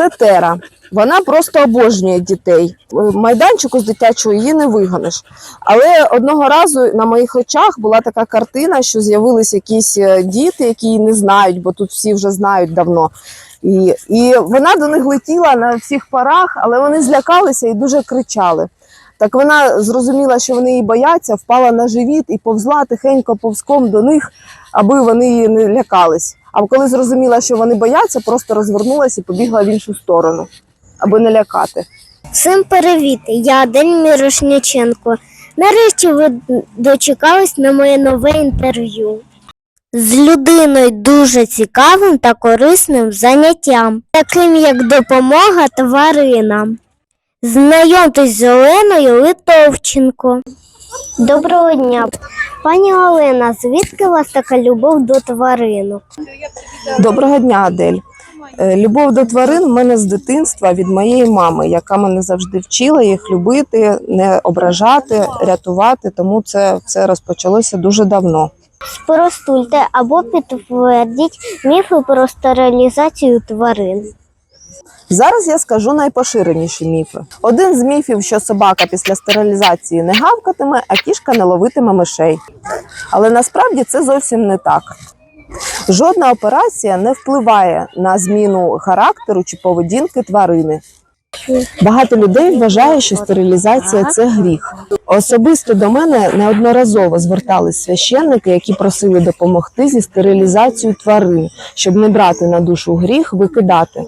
Це Тера. Вона просто обожнює дітей. Майданчику з дитячого її не вигониш. Але одного разу на моїх очах була така картина, що з'явились якісь е, діти, які її не знають, бо тут всі вже знають давно. І, і вона до них летіла на всіх парах, але вони злякалися і дуже кричали. Так вона зрозуміла, що вони її бояться, впала на живіт і повзла тихенько повзком до них, аби вони її не лякались. А коли зрозуміла, що вони бояться, просто розвернулася і побігла в іншу сторону, аби не лякати. Всім привіт! Я Адель Мірошниченко. Нарешті ви дочекались на моє нове інтерв'ю з людиною дуже цікавим та корисним заняттям, таким як допомога тваринам. Знайомтесь з Оленою Литовченко. Доброго дня, пані Олена. Звідки у вас така любов до тваринок? Доброго дня, Адель. Е, Любов до тварин в мене з дитинства від моєї мами, яка мене завжди вчила їх любити, не ображати, рятувати. Тому це, це розпочалося дуже давно. Спростуйте або підтвердіть міфи про стерилізацію тварин. Зараз я скажу найпоширеніші міфи. Один з міфів, що собака після стерилізації не гавкатиме, а кішка не ловитиме мишей. Але насправді це зовсім не так. Жодна операція не впливає на зміну характеру чи поведінки тварини. Багато людей вважає, що стерилізація це гріх. Особисто до мене неодноразово звертались священники, які просили допомогти зі стерилізацією тварин, щоб не брати на душу гріх, викидати.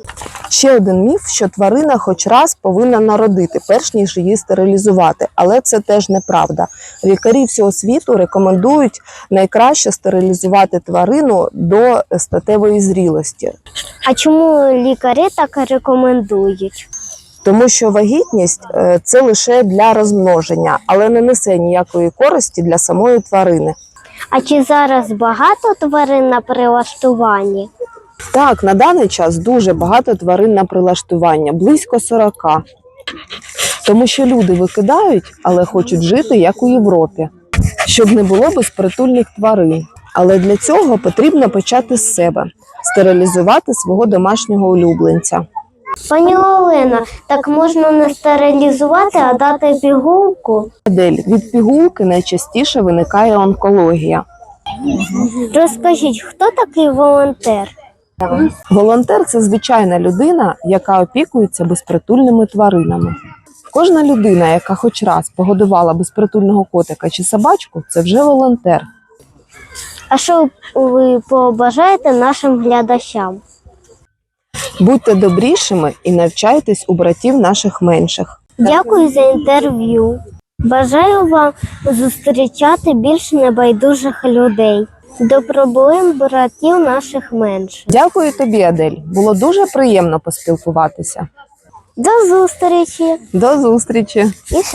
Ще один міф, що тварина хоч раз повинна народити, перш ніж її стерилізувати, але це теж неправда. Лікарі всього світу рекомендують найкраще стерилізувати тварину до статевої зрілості. А чому лікарі так рекомендують? Тому що вагітність е, це лише для розмноження, але не несе ніякої користі для самої тварини. А чи зараз багато тварин на прилаштуванні? Так, на даний час дуже багато тварин на прилаштування, близько 40. Тому що люди викидають, але хочуть жити як у Європі, щоб не було безпритульних тварин. Але для цього потрібно почати з себе стерилізувати свого домашнього улюбленця. Пані Олена, так можна не стерилізувати, а дати пігулку? Адель, від пігулки найчастіше виникає онкологія. Розкажіть, хто такий волонтер? Волонтер це звичайна людина, яка опікується безпритульними тваринами. Кожна людина, яка хоч раз погодувала безпритульного котика чи собачку, це вже волонтер. А що ви побажаєте нашим глядачам? Будьте добрішими і навчайтесь у братів наших менших. Дякую за інтерв'ю. Бажаю вам зустрічати більше небайдужих людей до проблем братів наших менших. Дякую тобі, Адель. Було дуже приємно поспілкуватися. До зустрічі! До зустрічі! І